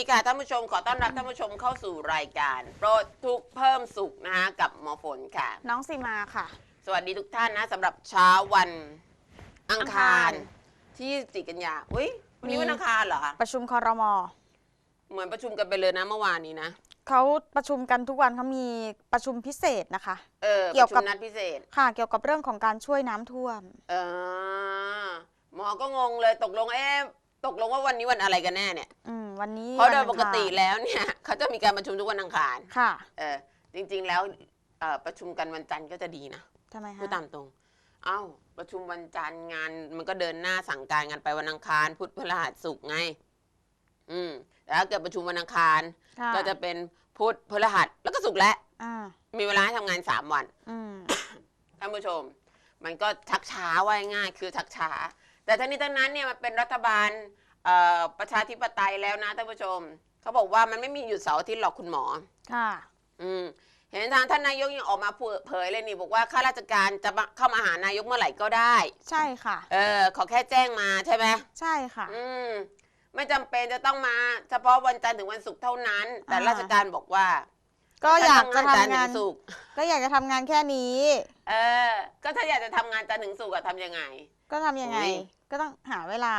ดีค่ะท่านผู้ชมขอต้อนรับท่านผู้ชมเข้าสู่รายการ โปรดทุกข์เพิ่มสุขนะคะกับหมอฝนค่ะ น้องซีมาค่ะ สวัสดีทุกท่านนะสำหรับเช้าวันอังคารอังคารที่จิกันยาอุ้ยวันนี้มี วันอังคารเหรอประชุมคอรมอเหมือนประชุมกันไปเลยนะเมื่อวานนี้นะเขาประชุมกันทุกวันเขามีประชุมพิเศษนะคะ เออเกี่ยวประชุกับมนัดพิเศษ ค่ะ เกี่ยวกับเรื่องของการช่วยน้ำท่วม เออหมอก็งงเลยตกลงเอ๊ะ ตกลงว่าวันนี้วันอะไรกันแน่เนี่ย อืมวันนี้เพราะโดยวันปอังกคารติแล้วเนี่ยเขาจะมีการประชุมทุกวันอังคาร ค่ะเออจริงๆแล้วเอ่อประชุมกันวันจันทร์ก็จะดีนะทำไมพูดคะตามตรง เอ้า ประชุมวันจันทร์งาน มันก็เดินหน้าสั่งการงานไปวันอังคาร พุธพฤหัสศุกร์ไง อืมแต่ถ้าเกิดประชุมวันอังคาร ค่ะก็จะเป็นพุธพฤหัสแล้วก็ศุกร์แล้วอ่ามีเวลาให้ทำงานสามวัน อืมท่านผู้ชม มันก็ชักช้าว่าง่ายๆคือชักช้า แต่ทั้งนี้ทั้งนั้นเนี่ยมันเป็นรัฐบาลเอ่อ ประชาธิปไตยแล้วนะท่านผู้ชม เขาบอกว่ามันไม่มีหยุดเสาร์อาทิตย์หรอกคุณหมอ ค่ะ อืมเห็นทางท่านนายกยังออกมาเผยเลยนี่บอกว่าข้าราชการจะมาเข้ามาหานายกเมื่อไหร่ก็ได้ ใช่ค่ะ เออขอแค่แจ้งมาใช่ไหมใช่ค่ะ อืมไม่จำเป็นจะต้องมาเฉพาะวันจันทร์ถึงวันศุกร์เท่านั้น แต่อ่าราชการบอกว่า ก็อยากจะถ้ทำจันทร์งาถึนงศุกร์ก็อยากจะทำงานแค่นี้ เออ ก็ถ้าอยากจะทำงานจันทร์ถึงศุกร์อะทำยังไง ก็ทำยังไงอุ๊ยก็ต้องหาเวลา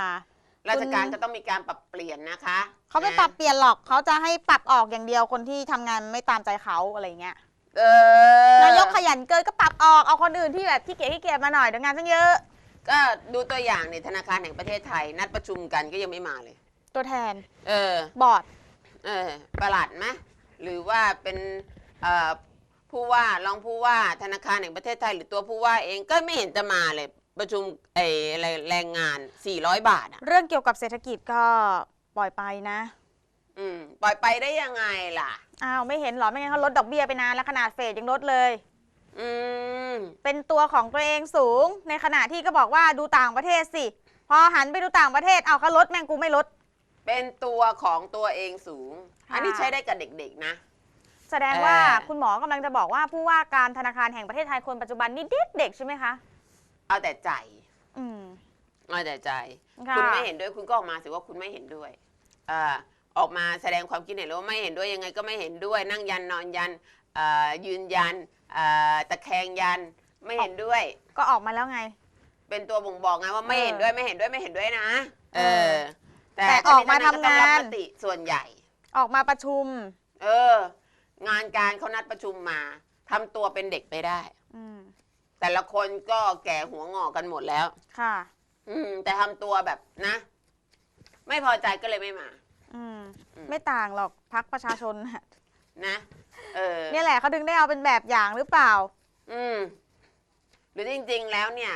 ราชการคุณก็ต้องมีการปรับเปลี่ยนนะคะเขาไม่นะปรับเปลี่ยนหรอกเขาจะให้ปรับออกอย่างเดียวคนที่ทำงานไม่ตามใจเขาอะไรเงี้ยเออนายกขยันเกินก็ปรับออกเอาคนอื่นที่แบบขี้เกียจขี้เกียจมาหน่อยเดี๋ยวงานตั้งเยอะ ก็ดูตัวอย่างในธนาคารแห่งประเทศไทย นัดประชุมกันก็ยังไม่มาเลย ตัวแทนเออ บอร์ดเออประหลัดไหมหรือว่าเป็นเอ่อผู้ว่ารองผู้ว่าธนาคารแห่งประเทศไทย หรือตัวผู้ว่าเองก็ไม่เห็นจะมาเลย ประชุมไอ้อะไรแรงงาน 400 บาทอะ เรื่องเกี่ยวกับเศรษฐกิจก็ปล่อยไปนะ อืม ปล่อยไปได้ยังไงล่ะ อ้าว ไม่เห็นเหรอ ไม่งั้นเขาลดดอกเบี้ยไปนานแล้วขนาดเฟดยังลดเลย อืม เป็นตัวของตัวเองสูง ในขณะที่ก็บอกว่าดูต่างประเทศสิ พอหันไปดูต่างประเทศ เอาเขาลดแม่งกูไม่ลด เป็นตัวของตัวเองสูงค่ะอันนี้ใช้ได้กับเด็กๆนะ แสดงว่าเออคุณหมอกำลังจะบอกว่าผู้ว่าการธนาคารแห่งประเทศไทยคนปัจจุบันนี่เด็กเด็กๆใช่ไหมคะ เอาแต่ใจ อืม เอาแต่ใจ ค่ะ คุณไม่เห็นด้วยคุณก็ออกมาสิว่าคุณไม่เห็นด้วยเอ่อออกมาแสดงความคิดเห็นเลยว่าไม่เห็นด้วยยังไงก็ไม่เห็นด้วย นั่งยันนอนยันเอ่อยืนยันเอ่อตะแคงยันไม่เห็นด้วย ก็ออกมาแล้วไง เป็นตัวบ่งบอกไงว่าไม่เห็นด้วยไม่เห็นด้วยไม่เห็นด้วยนะ เอเอออแต่แต่ออกมาทั้นี้ทั้ทำงาน ก็ต้องรับมติส่วนใหญ่ ออกมาประชุม เออ งานการเขานัดประชุมมาทำตัวเป็นเด็กไปได้อืม แต่ละคนก็แก่หัวงอกกันหมดแล้ว ค่ะ อืม แต่ทำตัวแบบนะ ไม่พอใจก็เลยไม่มา อืม อืม ไม่ต่างหรอกพักประชาชนน่ะนะ เออ เนี่ยแหละเขาถึงได้เอาเป็นแบบอย่างหรือเปล่า อืม หรือจริง ๆ แล้วเนี่ย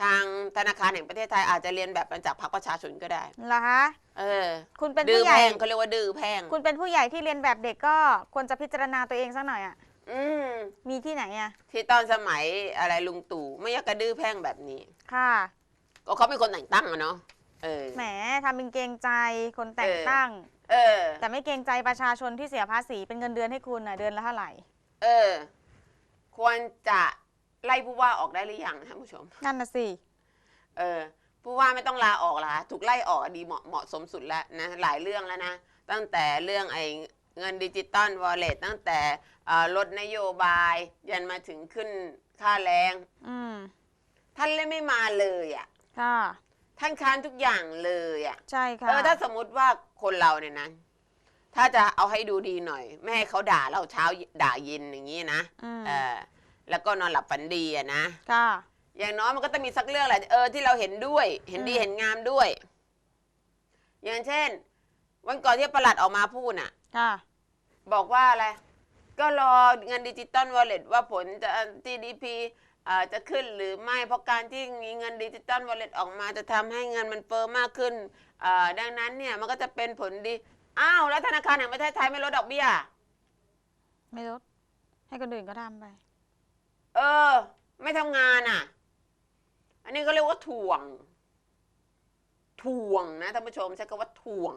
ทางธนาคารแห่งประเทศไทยอาจจะเรียนแบบมาจากพรรคประชาชนก็ได้ เหรอคะเออ คุณเป็นดื้อผู้ใหแพญ่ งเขาเรียกว่าดื้อแพงคุณเป็นผู้ใหญ่ที่เรียนแบบเด็กก็ควรจะพิจารณาตัวเองสักหน่อยอะ อืมมีที่ไหนอะ ที่ตอนสมัยอะไรลุงตู่ไม่อยากกระดื้อแพงแบบนี้ ค่ะ ก็เขาเป็นคนแต่งตั้งอะเนาะเออ แหมทำเป็นเกรงใจคนแต่งตั้ง เออ แต่ไม่เกรงใจประชาชนที่เสียภาษีเป็นเงินเดือนให้คุณอะเดือนละเท่าไหร่ เออ ควรจะไล่ผู้ว่าออกได้หรือยังท่านผู้ชม นั่นน่ะสิ เออ ผู้ว่าไม่ต้องลาออกละถูกไล่ออกอะดีเหมาะเหมาะสมสุดแล้วนะ หลายเรื่องแล้วนะ ตั้งแต่เรื่องไอ้ เงินดิจิตอลวอลเล็ตตั้งแต่เอ่อลดนโยบาย ยันมาถึงขึ้นค่าแรงอืมท่านเลยไม่มาเลยอะค่ะท่านค้านทุกอย่างเลยอะใช่ค่ะเออถ้าสมมุติว่าคนเราเนี่ยนะถ้าจะเอาให้ดูดีหน่อย ไม่ให้เขาด่าเราเช้าด่าเย็นอย่างนี้นะอืมเออแล้วก็นอนหลับฝันดีอะนะค่ะอย่างน้อยมันก็ต้องมีสักเรื่องแหละเออที่เราเห็นด้วย เห็นดีอืมเห็นงามด้วย อย่างเช่น วันก่อนที่ประหลัดออกมาพูดน่ะ ค่ะ บอกว่าอะไร ก็รอเงินดิจิตอลวอลเล็ตว่าผลจะ GDP อ่าจะขึ้นหรือไม่ เพราะการที่มีเงินดิจิตอลวอลเล็ตออกมาจะทำให้เงินมันเฟ้อมากขึ้นอ่าดังนั้นเนี่ยมันก็จะเป็นผลดี อ้าว แล้วธนาคารแห่งประเทศไทยไม่ลดดอกเบี้ย ไม่ลดให้คนอื่นก็ทำไป เออ ไม่ทำงานอะ อันนี้ก็เรียกว่าถ่วง ถ่วงนะท่านผู้ชมใช้คำว่าถ่วง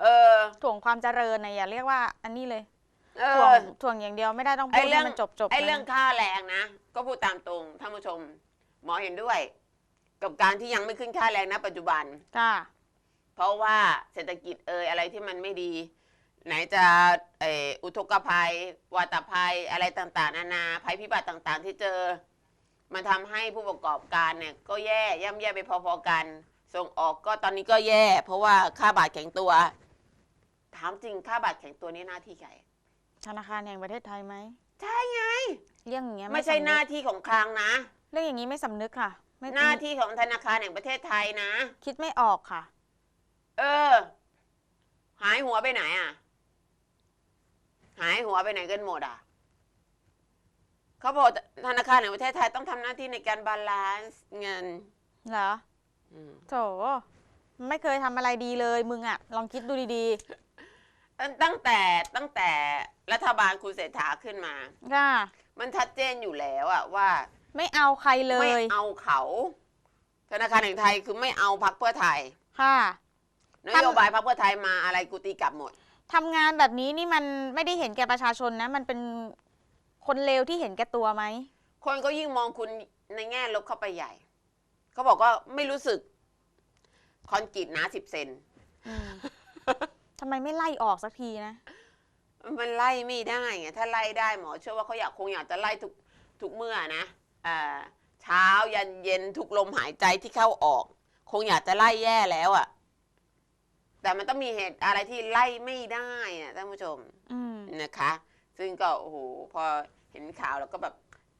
เออ ถ่วงความเจริญนะอย่าเรียกว่า อันนี้เลยเอถ่วงอ ถ่วงอย่างเดียวไม่ได้ต้องไอ้พูดเรื่ให้อง มันจบจบไอ้เรื่องค่าแรงนะ ก็พูดตามตรงท่านผู้ชม หมอเห็นด้วย กับการที่ยังไม่ขึ้นค่าแรงณปัจจุบัน ค่ะ เพราะว่าเศรษฐกิจเอยอะไรที่มันไม่ดี ไหนจะเอออุทกภัย วาตภัยอะไรต่างๆ นานาภัยพิบัติต่างๆ ที่เจอ มันทำให้ผู้ประกอบการเนี่ย ก็แย่ย่ำแย่ไปพอๆกัน ส่งออกก็ตอนนี้ก็แย่ เพราะว่าค่าบาทแข็งตัว ถามจริงค่าบาทแข็งตัวนี้หน้าที่ใครธนาคารแห่งประเทศไทยไหมใช่ไง เรื่องอย่างเงี้ยไม่ใช่สำหนึน้ากที่ของคลังนะ เรื่องอย่างนี้ไม่สำนึกค่ะไม่หน้าที่ของธนาคารแห่งประเทศไทยนะ คิดไม่ออกค่ะ เออ หายหัวไปไหนอะ หายหัวไปไหนกันหมดอะเขาบอกธนาคารแห่งประเทศไทยต้องทำหน้าที่ในการบาลานซ์เงิน เหรออืม โถไม่เคยทำอะไรดีเลยมึงอะลองคิดดูดีตั้งตั้งแต่ตั้งแต่รัฐบาลคุณเศรษฐาขึ้นมา ๆค่ะมันชัดเจนอยู่แล้วอะว่าไม่เอาใครเลไม่ยเอาเขา ธนาคารแห่งไทยคือไม่เอาพักเพื่อไทยค่ะ นโยบายพักเพื่อไทยมาอะไรกูตีกลับหมด ทำงานแบบนี้นี่มันไม่ได้เห็นแก่ประชาชนนะ มันเป็นคนเลวที่เห็นแก่ตัวไหมคนก็ยิ่งมองคุณในแง่ลบเข้าไปใหญ่ เขาบอกว่าไม่รู้สึก คอนกรีตหนาสิบเซนอืมทำไมไม่ไล่ออกสักทีนะ มันไล่ไม่ได้ไงถ้าไล่ได้หมอเชื่อว่าเขาอยากคงอยากจะไล่ทุกทุกเมื่อนะอ่าเช้ายันเย็นทุกลมหายใจที่เข้าออก คงอยากจะไล่แย่แล้วอะ่ะ แต่มันต้องมีเหตุอะไรที่ไล่ไม่ได้อะท่านผู้ชม อืม นะคะ ซึ่งก็โอ้โหพอเห็นข่าวแล้วก็แบบ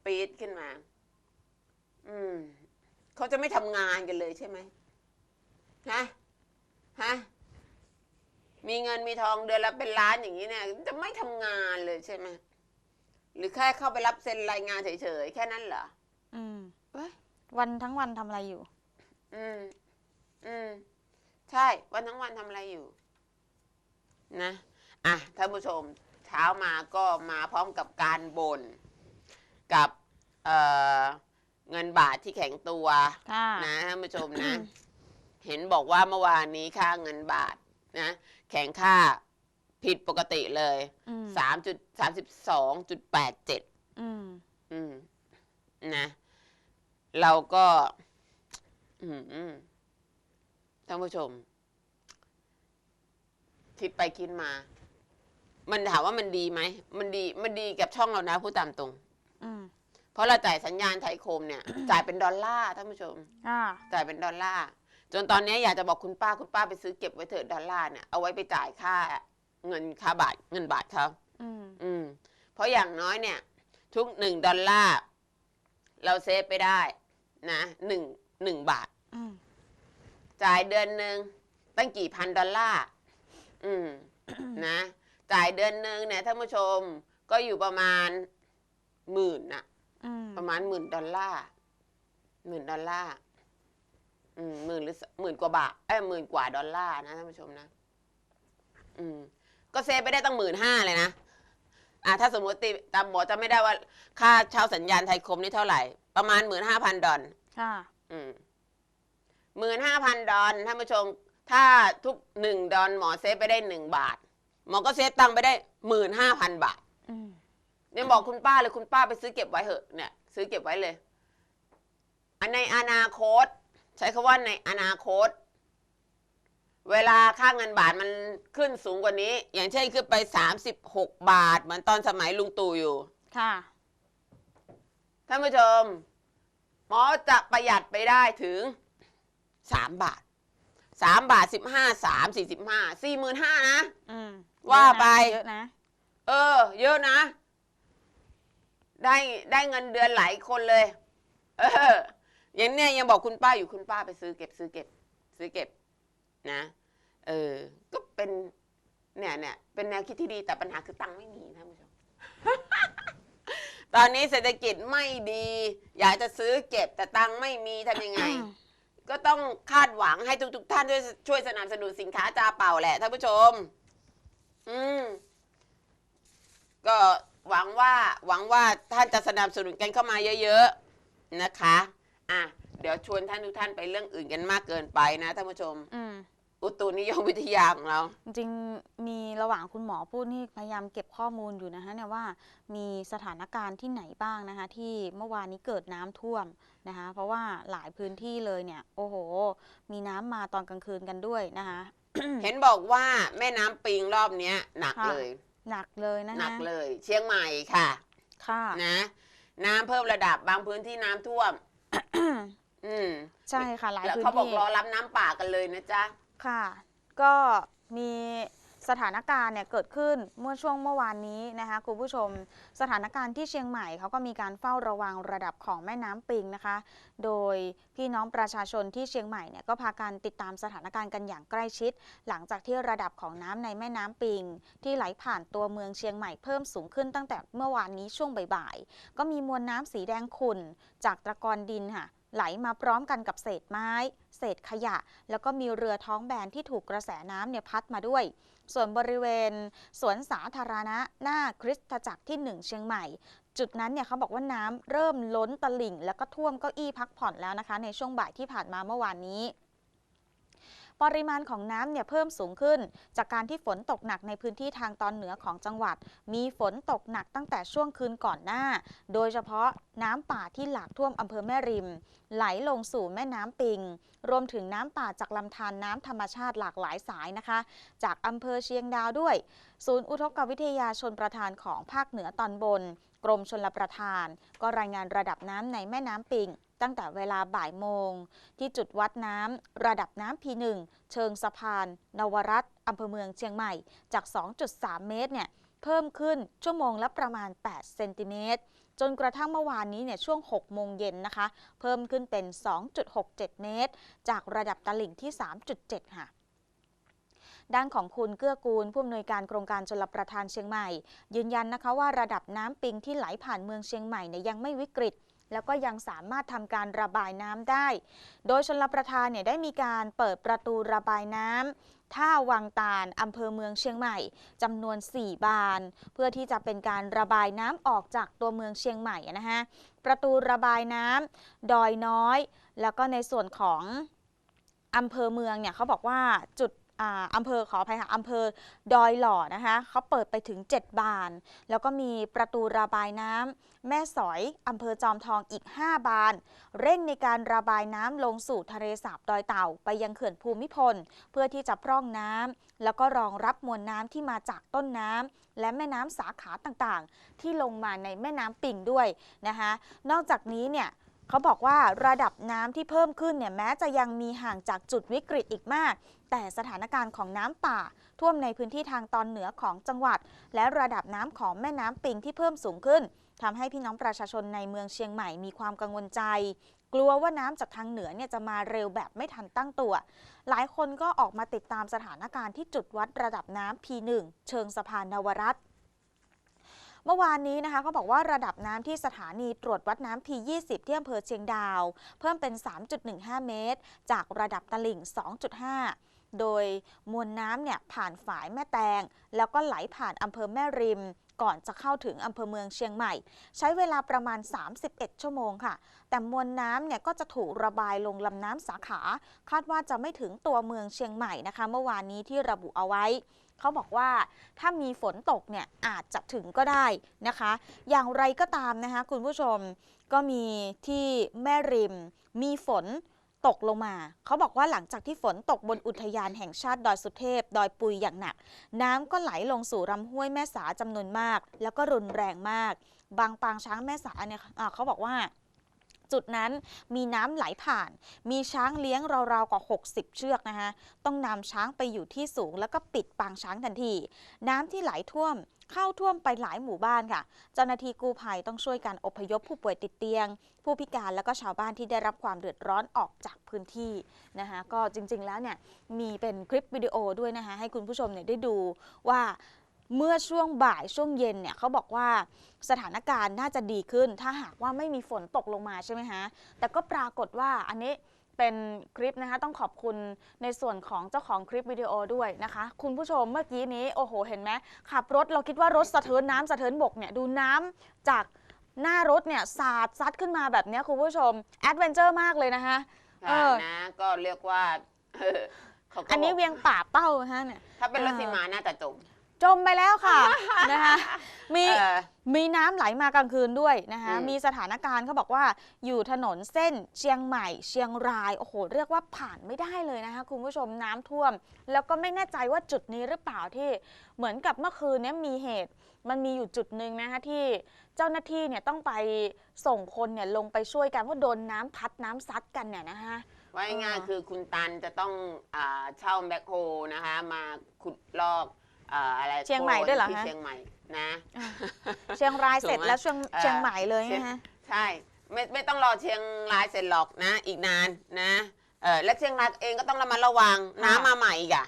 ปี๊ดขึ้นมา อืม เขาจะไม่ทำงานกันเลยใช่ไหมฮะฮะมีเงินมีทองเดือนละเป็นล้านอย่างนี้เนี่ย จะไม่ทำงานเลยใช่ไหมหรือแค่เข้าไปรับเซ็นรายงานเฉยๆแค่นั้นเหรออืมเว้ยวันทั้งวันทำอะไรอยู่ อืม อืม ใช่ วันทั้งวันทำอะไรอยู่ นะ อะท่านผู้ชม เช้ามาก็มาพร้อมกับการบน่นกับ เอ่อ เงินบาทที่แข็งตัวค่ะ นะท่านผู้ชมนะ เห็นบอกว่าเมื่อวานนี้ค่าเงินบาทนะ แข็งค่าผิดปกติเลยอืมสามจุดสามสิบสองจุดแปดเจ็ดอืมอืมนะ เราก็ อืมอืมท่านผู้ชม คิดไปคิดมา มันถามว่ามันดีไหมมันดี มันดีกับช่องเรานะพูดตามตรง อืมเพ ราะเราจ่ายสัญญาณไทยโคมเนี่ย จ่ายเป็นดอลลาร์ท่านผู้ชม อ่า จ่ายเป็นดอลลาร์จนตอนนี้อยากจะบอกคุณป้าคุณป้าไปซื้อเก็บไว้เถอะดอลลาร์เนี่ยเอาไว้ไปจ่ายค่าเงินค่าบาทเงินบาทเขาอืม อืม เพราะอย่างน้อยเนี่ย ทุกหนึ่งดอลลาร์เราเซฟไปได้นะหนึ่งหนึ่งบาท อืม จ่ายเดือนหนึ่งตั้งกี่พันดอลลาร์ อืม นะ จ่ายเดือนหนึ่งเนี่ยท่านผู้ชมก็อยู่ประมาณหมื่นนะอืม ประมาณหมื่นดอลลาร์หมื่นดอลลาร์อืมหมื่นหรือหมื่นกว่าบาทเอ้ยหมื่นกว่าดอลลาร์นะท่านผู้ชมนะ อืม ก็เซฟไปได้ตั้งหมื่นห้าเลยนะอ่าถ้าสมมติตีตามหมอจะไม่ได้ว่า ค่าเช่าสัญญาณไทยคมนี่เท่าไหร่ ประมาณหมื่นห้าพันดอลค่ะ อืมหมื่นห้าพันดอลท่านผู้ชม ถ้าทุกหนึ่งดอลหมอเซฟไปได้หนึ่งบาท หมอก็เซฟตังค์ไปได้หมื่นห้าพันบาท อืม เนี่ยบอกคุณป้าเลยคุณป้าไปซื้อเก็บไว้เหอะเนี่ยซื้อเก็บไว้เลยอันในอนาคต ใช้คำว่าในอนาคต เวลาค่าเงินบาทมันขึ้นสูงกว่านี้ อย่างเช่นขึ้นไปสามสิบหกบาท เหมือนตอนสมัยลุงตู่อยู่ ค่ะท่านผู้ชม หมอจะประหยัดไปได้ถึงสามบาทสามบาทสิบห้าสามสี่สิบห้าสี่หมื่นห้านะ อืมว่าไป เยอะนะ เออ เยอะนะ ได้ได้เงินเดือนหลายคนเลย เอออย่างเนี้ยยังบอกคุณป้าอยู่คุณป้าไปซื้อเก็บซื้อเก็บ ซื้อเก็บ นะ เออ ก็เป็นเนี่ยเนี่ยเป็นแนวคิดที่ดีแต่ปัญหาคือตังค์ไม่มีท่านผู้ชมตอนนี้เศรษฐกิจไม่ดี อยากจะซื้อเก็บแต่ตังค์ไม่มีทำยังไง ก็ต้องคาดหวังให้ทุกๆท่านช่วยช่วยสนับสนุนสินค้าจาเป่าแหละท่านผู้ชม อืมก็ หวังว่าหวังว่าท่านจะสนับสนุนกันเข้ามาเยอะๆนะคะอะเดี๋ยวชวนท่านทุกท่านไปเรื่องอื่นกันมากเกินไปนะท่านผู้ชม อืม อุตุนิยมวิทยาของเรา จริงๆมีระหว่างคุณหมอพูดนี่พยายามเก็บข้อมูลอยู่นะคะเนี่ยว่ามีสถานการณ์ที่ไหนบ้างนะคะที่เมื่อวานนี้เกิดน้ำท่วมนะคะเพราะว่าหลายพื้นที่เลยเนี่ย โอ้โห มีน้ำมาตอนกลางคืนกันด้วยนะคะ เห็นบอกว่าแม่น้ำปิงรอบเนี้ยหนักค่ะ เลย หนักเลยนะคะหนักเลย เชียงใหม่ค่ะ ค่ะนะ น้ำเพิ่มระดับบางพื้นที่น้ำท่วม อืมใช่ค่ะหลายแล้วพื้นเขาบอกที่รอรับน้ำป่ากันเลยนะจ๊ะ ค่ะ ก็มี สถานการณ์เนี่ยเกิดขึ้นเมื่อช่วงเมื่อวานนี้นะคะคุณผู้ชม สถานการณ์ที่เชียงใหม่เขาก็มีการเฝ้าระวังระดับของแม่น้ำปิงนะคะ โดยพี่น้องประชาชนที่เชียงใหม่เนี่ยก็พากันติดตามสถานการณ์กันอย่างใกล้ชิด หลังจากที่ระดับของน้ำในแม่น้ำปิง ที่ไหลผ่านตัวเมืองเชียงใหม่เพิ่มสูงขึ้นตั้งแต่เมื่อวานนี้ช่วงบ่ายๆก็มีมวลน้ำสีแดงขุ่นจากตะกอนดินค่ะไหลมาพร้อมกันกับเศษไม้ เศษขยะ แล้วก็มีเรือท้องแบนที่ถูกกระแสน้ำเนี่ยพัดมาด้วย ส่วนบริเวณสวนสาธารณะหน้าคริสตจักรที่ 1 เชียงใหม่ จุดนั้นเนี่ยเขาบอกว่าน้ำเริ่มล้นตลิ่ง แล้วก็ท่วมเก้าอี้พักผ่อนแล้วนะคะ ในช่วงบ่ายที่ผ่านมาเมื่อวานนี้ ปริมาณของน้ำเนี่ยเพิ่มสูงขึ้น จากการที่ฝนตกหนักในพื้นที่ทางตอนเหนือของจังหวัด มีฝนตกหนักตั้งแต่ช่วงคืนก่อนหน้า โดยเฉพาะน้ำป่าที่หลากท่วมอำเภอแม่ริม ไหลลงสู่แม่น้ำปิง รวมถึงน้ำป่าจากลำธารน้ำธรรมชาติหลากหลายสายนะคะ จากอำเภอเชียงดาวด้วย ศูนย์อุทกวิทยาชนประทานของภาคเหนือตอนบน กรมชลประทาน ก็รายงานระดับน้ำในแม่น้ำปิง ตั้งแต่เวลาบ่ายโมง ที่จุดวัดน้ำระดับน้ำ P1 เชิงสะพาน นวรัตอำเภอเมืองเชียงใหม่จาก 2.3 เมตรเนี่ยเพิ่มขึ้นชั่วโมงละประมาณ 8 เซนติเมตรจนกระทั่งเมื่อวานนี้เนี่ยช่วง 6 โมงเย็นนะคะ เพิ่มขึ้นเป็น 2.67 เมตร จากระดับตลิ่งที่ 3.7 ค่ะ ด้านของคุณเกื้อกูล ผู้อำนวยการโครงการชลประทานเชียงใหม่ ยืนยันนะคะว่าระดับน้ำปิงที่ไหลผ่านเมืองเชียงใหม่เนี่ยยังไม่วิกฤต แล้วก็ยังสามารถทำการระบายน้ำได้ โดยชลประทานเนี่ยได้มีการเปิดประตูระบายน้ำท่าวังตาลอำเภอเมืองเชียงใหม่จำนวน 4 บาน เพื่อที่จะเป็นการระบายน้ำออกจากตัวเมืองเชียงใหม่นะฮะ ประตูระบายน้ำดอยน้อย แล้วก็ในส่วนของอำเภอเมืองเนี่ยเขาบอกว่าจุด อำเภอขออภัยค่ะอำเภอดอยหล่อนะคะเขาเปิดไปถึง 7 บาน แล้วก็มีประตูระบายน้ำแม่สอยอำเภอจอมทองอีก 5 บาน เร่งในการระบายน้ำลงสู่ทะเลสาบดอยเต่า ไปยังเขื่อนภูมิพล เพื่อที่จะพร่องน้ำแล้วก็รองรับมวลน้ำที่มาจากต้นน้ำและแม่น้ำสาขาต่างๆ ที่ลงมาในแม่น้ำปิ่งด้วยนะคะนอกจากนี้เนี่ย เขาบอกว่าระดับน้ำที่เพิ่มขึ้นเนี่ยแม้จะยังมีห่างจากจุดวิกฤตอีกมาก แต่สถานการณ์ของน้ำป่า ท่วมในพื้นที่ทางตอนเหนือของจังหวัด และระดับน้ำของแม่น้ำปิงที่เพิ่มสูงขึ้นทำให้พี่น้องประชาชนในเมืองเชียงใหม่มีความกังวลใจ กลัวว่าน้ำจากทางเหนือเนี่ยจะมาเร็วแบบไม่ทันตั้งตัว หลายคนก็ออกมาติดตามสถานการณ์ที่จุดวัดระดับน้ำ P1 เชิงสะพานนวรัตน์ เมื่อวานนี้นะคะเขาบอกว่าระดับน้ำที่สถานีตรวจวัดน้ำ P20 ที่อำเภอเชียงดาว เพิ่มเป็น 3.15 เมตร จากระดับตลิ่ง 2.5โดยมวลน้ำเนี่ยผ่านฝายแม่แตง แล้วก็ไหลผ่านอำเภอแม่ริม ก่อนจะเข้าถึงอำเภอเมืองเชียงใหม่ ใช้เวลาประมาณ 31 ชั่วโมงค่ะ แต่มวลน้ำเนี่ยก็จะถูกระบายลงลำน้ำสาขา คาดว่าจะไม่ถึงตัวเมืองเชียงใหม่นะคะ เมื่อวานนี้ที่ระบุเอาไว้ เขาบอกว่าถ้ามีฝนตกเนี่ยอาจจะถึงก็ได้นะคะ อย่างไรก็ตามนะคะคุณผู้ชมก็มีที่แม่ริม มีฝนตกลงมา เขาบอกว่าหลังจากที่ฝนตกบนอุทยานแห่งชาติดอยสุเทพ ดอยปุยอย่างหนัก น้ำก็ไหลลงสู่ลำห้วยแม่สาจำนวนมาก แล้วก็รุนแรงมาก บางปางช้างแม่สาเนี่ยเขาบอกว่า จุดนั้นมีน้ำไหลผ่าน มีช้างเลี้ยงราวๆกว่า 60 เชือกนะคะต้องนำช้างไปอยู่ที่สูง แล้วก็ปิดปางช้างทันที น้ำที่ไหลท่วมเข้าท่วมไปหลายหมู่บ้านค่ะ เจ้าหน้าที่กู้ภัยต้องช่วยกันอพยพผู้ป่วยติดเตียง ผู้พิการแล้วก็ชาวบ้านที่ได้รับความเดือดร้อนออกจากพื้นที่นะคะก็จริงๆแล้วเนี่ยมีเป็นคลิปวิดีโอด้วยนะคะให้คุณผู้ชมเนี่ยได้ดูว่า เมื่อช่วงบ่ายช่วงเย็นเนี่ยเขาบอกว่าสถานการณ์น่าจะดีขึ้น ถ้าหากว่าไม่มีฝนตกลงมาใช่ไหมฮะแต่ก็ปรากฏว่าอันนี้เป็นคลิปนะคะต้องขอบคุณในส่วนของเจ้าของคลิปวิดีโอด้วยนะคะ คุณผู้ชมเมื่อกี้นี้โอ้โห เห็นไหมขับรถเราคิดว่ารถสะเทินน้ำสะเทินบกเนี่ยดูน้ำจากหน้ารถเนี่ยสาดซัดขึ้นมาแบบเนี้ยคุณผู้ชมแอดเวนเจอร์มากเลยนะคะเอค่ะอนะก็เรียกว่าเออเขาก็อันนี้บอกเวียงป่าเป้าฮะเนี่ยถ้าเป็นรถอ่าสีมาน่าจะจม จมไปแล้วค่ะนะคะมีเออ มีน้ำไหลมากลางคืนด้วยนะคะอืม มีสถานการณ์เขาบอกว่าอยู่ถนนเส้นเชียงใหม่ เชียงรายโอ้โหเรียกว่าผ่านไม่ได้เลยนะคะคุณผู้ชมน้ำท่วม แล้วก็ไม่แน่ใจว่าจุดนี้หรือเปล่าที่เหมือนกับเมื่อคืนเนี้มีเหตุ มันมีอยู่จุดหนึ่งนะคะที่เจ้าหน้าที่เนี่ยต้องไปส่งคนเนี่ยลงไปช่วยกันเพราะโดนน้ำพัดน้ำซัดกันเนี่ยนะคะ ว่าง่ายเออๆคือคุณตันจะต้องอาเช่าแบ็คโฮนะคะ มาขุดลอก อ่าอะไรเชียงใหม่ด้วยเหรอที่ฮะ เชียงใหม่นะ เชียงรายเสร็จถูกไหมแล้วเชียงเออ เชียงใหม่เลยเชียงนะคะใช่ไม่ไม่ต้องรอเชียงรายเสร็จหรอกนะ อีกนานนะเออและเชียงรายเองก็ต้องระมัดระวังค่ะ น้ำมาใหม่อีกอะ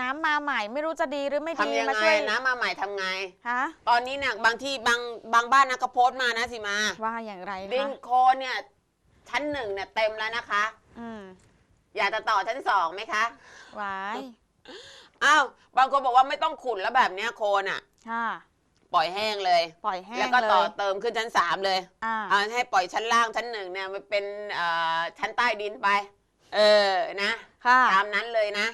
น้ำมาใหม่ไม่รู้จะดีหรือไม่ดีทำยังมาไงช่วยน้ำมาใหม่ทำไง ฮะตอนนี้เนี่ยบางที่บางบางบ้านนะก็โพสต์มานะสิมาว่าอย่างไรดิคะนโคลนเนี่ยชั้นหนึ่งเนี่ยเต็มแล้วนะคะ อืมอยากจะต่อชั้นสองไหมคะไว้ อ้าวบางคนบอกว่าไม่ต้องขุดแล้วแบบเนี้ยโคลนอะ ค่ะ ปล่อยแห้งเลย ปล่อยแห้งแล้วก็เลต่อยเติมขึ้นชั้นสามเลยอ่าเอาให้ปล่อยชั้นล่างชั้นหนึ่งเนี่ยมันเป็นเอ่อชั้นใต้ดินไป เออนะ ค่ะ ตามนั้นเลยนะ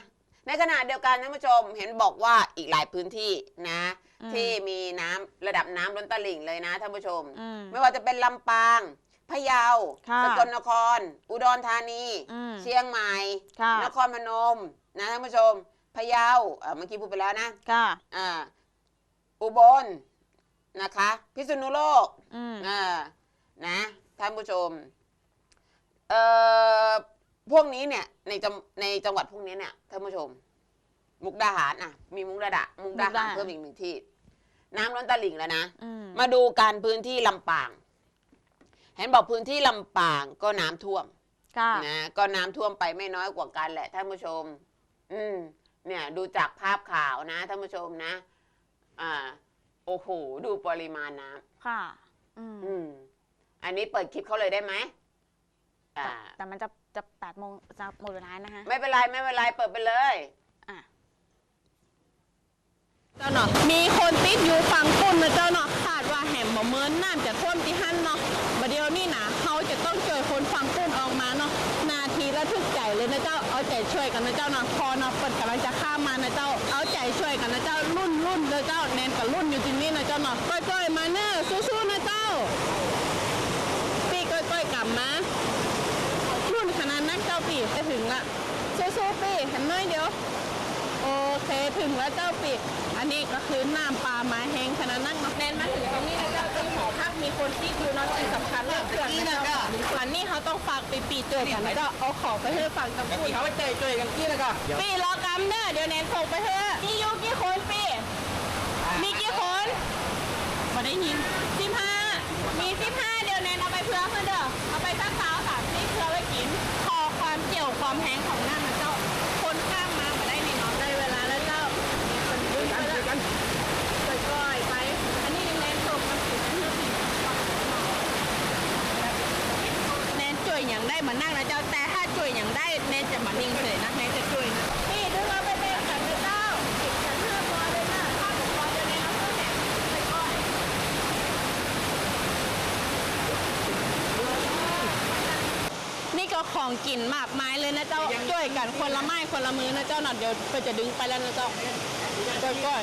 ในขณะเดียวกันท่านผู้ชมเห็นบอกว่าอีกหลายพื้นที่นะ อืม ที่มีน้ำระดับน้ำล้นตลิ่งเลยนะท่านผู้ชม อืม ไม่ว่าจะเป็นลำปางพะเยาค่ะ สกลนคร อุดรธานี อืมเชียงใหม่ ค่ะ นครพนมนะท่านผู้ชม พะเยาเอ่อเมื่อกี้พูดไปแล้วนะค่ะ อ่าอุบลนะคะ พิษณุโลกอืมอ่านะท่านผู้ชมเอ่อพวกนี้เนี่ยในจังในจังหวัดพวกนี้เนี่ยท่านผู้ชม มุกดาหารอะ มีมุกดาหารมุกดาหารเพิ่มอีกหนึ่งที่ น้ำล้นตลิ่งแล้วนะ อืมมาดูการพื้นที่ลำปาง เห็นบอกพื้นที่ลำปางก็น้ำท่วม ค่ะ นะก็น้ำท่วมไปไม่น้อยกว่ากันแหละท่านผู้ชม อืม เนี่ยดูจากภาพข่าวนะท่านผู้ชมนะอ่าโอ้โหดูปริมาณน้ค่ะ อืมำอืม อันนี้เปิดคลิปเขาเลยได้ไหมอ่า แต่มันจะจะแปดโมงจะหมดเวลานะคะ ไม่เป็นไร ไม่เป็นไร เปิดไปเลยอะ เจ้าเนาะมีคนติดอยู่ฝั่งต้นนะเจ้าเนาะคาดว่าแหมบ่เมินน้ำจะท่วมที่หั่นเนาะบัดเดียวนี่นะเขาจะต้องช่วยคนฝั่งต้นออกมาเนาะนาทีระทึกใจเลยนะเจ้าเอาใจช่วยกันนะเจ้าเนาะพอเนาะเปิดกำลังจะข้ามมานะเจ้า เอาใจช่วยกันนะเจ้ารุ่นรุ่นนะเจ้าแนนกับรุ่นอยู่ที่นี่นะเจ้าเนาะก้อยๆมาเนอะสู้ๆนะเจ้าปีก้อยๆกลับมารุ่นขนาดนักเจ้าปีจะถึงละสู้ๆปีเห็นไหมเดี๋ยวโอเค ถึงแล้วเจ้าปีอันนี้ก็คือน้ำปลามาแห้งขนาดนั้นเนาะแนนมาถึงตรงนี้นะเจ้าที่หอพักมีคนที่อยู่เนาะที่สำคัญเรื่องเครื่องนะเจ้าวันนี้เขาต้องฝากปีปีเจอกันนะเจ้าเอาของไปให้ฝั่งตำรวจเขาไปเจอเจอกันที่แล้วก็ปีรอกำเด้อเดี๋ยวแนนส่งไปเถอะมีอยู่กี่คนปีมีกี่คนมาได้ยินสิบห้ามีสิบห้าเดี๋ยวแนนเอาไปเพื่อเพื่อเด้อเอาไปสักสาวสามสี่เพื่อไว้กินพอความเกี่ยวความแห้งของน้ำนะเจ้า คนข้ามมามาได้ในน้องได้เวลาแล้วเจ้ามีคนดึงไปแล้วค่อยๆไป อันนี้ยังแนนส่งมันถึงเพื่อผิดแนนช่วย อย่างได้มานั่งนะเจ้าแต่ถ้าช่วยอย่างได้แนนจะมานิ่งเฉยนะแนนจะช่วยนะนี่ดึงเราไปเป็นกันเจ้าติดกันเพื่อพอเลยนะถ้าผมพอจะแนนเอาเพื่อแหนไปก่อนนี่ก็ของกินมากมายเลยนะเจ้าช่วยกันคนละไม้คนละมือนะเจ้าหน่อยเดี๋ยวเพื่อจะดึงไปแล้วนะเจ้าก้อย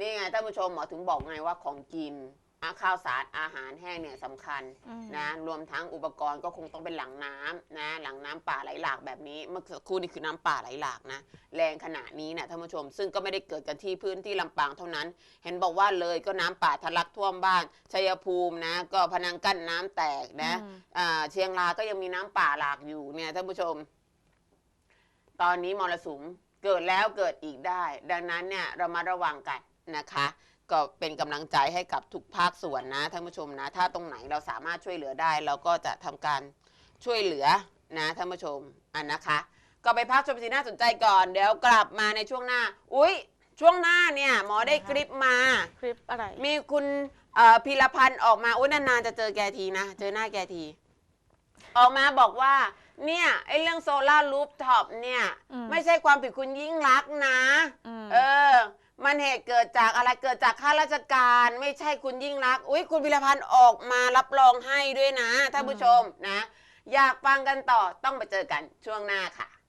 นี่ไงท่านผู้ชมหมอถึงบอกไงว่าของกิน อาข้าวสารอาหารแห้งเนี่ยสำคัญอืมนะรวมทั้งอุปกรณ์ก็คงต้องเป็นหลังน้ำนะหลังน้ำป่าไหลหลากแบบนี้เมื่อสักครู่นี่คือน้ำป่าไหลหลากนะแรงขนาดนี้นะท่านผู้ชม ซึ่งก็ไม่ได้เกิดกันที่พื้นที่ลำปางเท่านั้น เห็นบอกว่าเลยก็น้ำป่าทะลักท่วมบ้านชัยภูมินะก็พนังกั้นน้ำแตกนะอืมอ่าเชียงรายก็ยังมีน้ำป่าหลากอยู่เนี่ยท่านผู้ชม ตอนนี้มรสุมเกิดแล้วเกิดอีกได้ ดังนั้นเนี่ยเรามาระวังกันนะคะ ก็เป็นกำลังใจให้กับทุกภาคส่วนนะท่านผู้ชมนะ ถ้าตรงไหนเราสามารถช่วยเหลือได้ เราก็จะทำการช่วยเหลือนะท่านผู้ชมอันนะคะ ก็ไปพักชมสิ่งน่าสนใจก่อนเดี๋ยวกลับมาในช่วงหน้า อุ๊ย ช่วงหน้าเนี่ยหมอได้คลิปมา คลิปอะไร มีคุณเอ่อพีรพันธ์ออกมาอุ้ยนานๆจะเจอแกทีนะ เจอหน้าแกที ออกมาบอกว่า เนี่ยไอ้เรื่องโซลาร์รูฟท็อปเนี่ย อืม ไม่ใช่ความผิดคุณยิ่งรักษณ์นะ อืม เออ มันเหตุเกิดจากอะไรเกิดจากข้าราชการไม่ใช่คุณยิ่งรักษณ์อุ้ยคุณพิรพันธ์ออกมารับรองให้ด้วยนะท่านผู้ชมนะ อยากฟังกันต่อต้องไปเจอกันช่วงหน้าค่ะ